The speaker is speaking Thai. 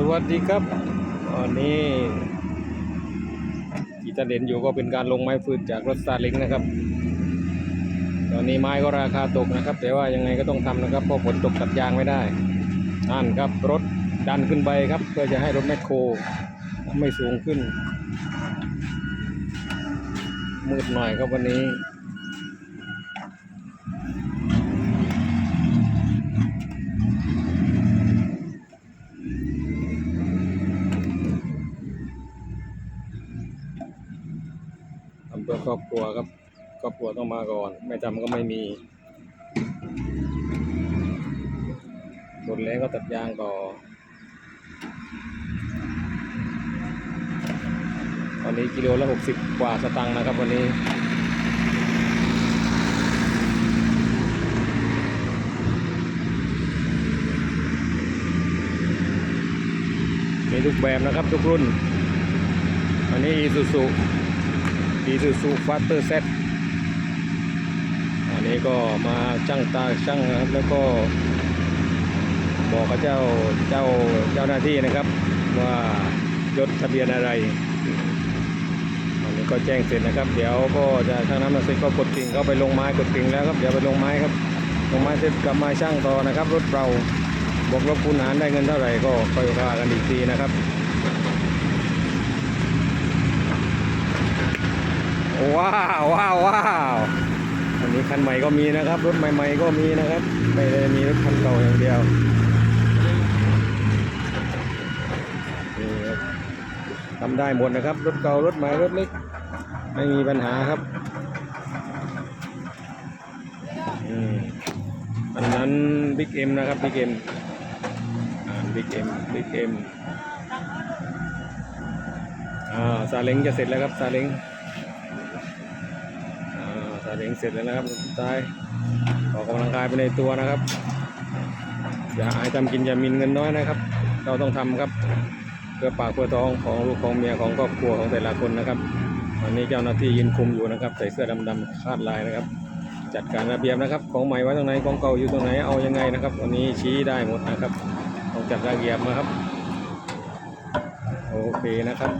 สวัสดีครับวันนี้ที่ท่านเห็นอยู่ก็เป็นการลงไม้ฟืนจากรถซาเล้งนะครับ ตอนนี้ไม้ก็ราคาตกนะครับ แต่ว่ายังไงก็ต้องทำนะครับเพราะฝนตกตัดยางไม่ได้นั่นครับรถดันขึ้นไปครับ เพื่อจะให้รถแมคโครไม่สูงขึ้นมืดหน่อยครับวันนี้ เพื่อครอบครัวครับครอบครัวต้องมาก่อน ไม่ทำก็ไม่มีฝนแรงก็ตัดยางต่อ ตอนนี้กิโลละหกสิบกว่าสตังค์นะครับวันนี้มีทุกแบบนะครับทุกรุ่น อันนี้ Isuzu Isuzu Faster Z อันนี้ก็มาช่างตาช่างนะครับ แล้วก็บอกกับเจ้าเจ้าเจ้าหน้าที่นะครับ ว่ายศทะเบียนอะไรอันนี้ก็แจ้งเสร็จนะครับ เดี๋ยวก็จะช่างน้ำหนักเสร็จก็กดกิ่งเข้าไปลงไม้กดกิ่งแล้วครับเดี๋ยวไปลงไม้ครับลงไม้เสร็จกลับมาช่างต่อนะครับ รถเราบอกลบคูณหารได้เงินเท่าไหร่ก็ค่อยว่ากันอีกทีนะครับ ว้าวว้าวว้าวอันนี้คันใหม่ก็มีนะครับ รถใหม่ๆก็มีนะครับ ไม่ได้มีรถคันเก่าอย่างเดียวทำได้หมดนะครับ รถเก่ารถใหม่รถเล็ก ไม่มีปัญหาครับอันนั้นบิ๊กเอ็มนะครับบิ๊กเอ็มบิ๊กเอ็มบิ๊กเอ็มอ่าซาเล้งจะเสร็จแล้วครับซาเล้ง ซาเล้งเสร็จแล้วนะครับสุดท้ายออกกำลังกายไปในตัวนะครับ อย่าอายทำกินอย่ามินเงินน้อยนะครับ เราต้องทำครับเพื่อปากเพื่อท้องของลูกของเมียของครอบครัวของแต่ละคนนะครับวันนี้เจ้าหน้าที่ยืนคุมอยู่นะครับ ใส่เสื้อดำๆคาดลายนะครับ จัดการระเบียบนะครับ ของใหม่ไว้ตรงไหนของเก่าอยู่ตรงไหนเอายังไงนะครับวันนี้ชี้ได้หมดนะครับต้องจัดระเบียบนะครับ โอเคนะครับ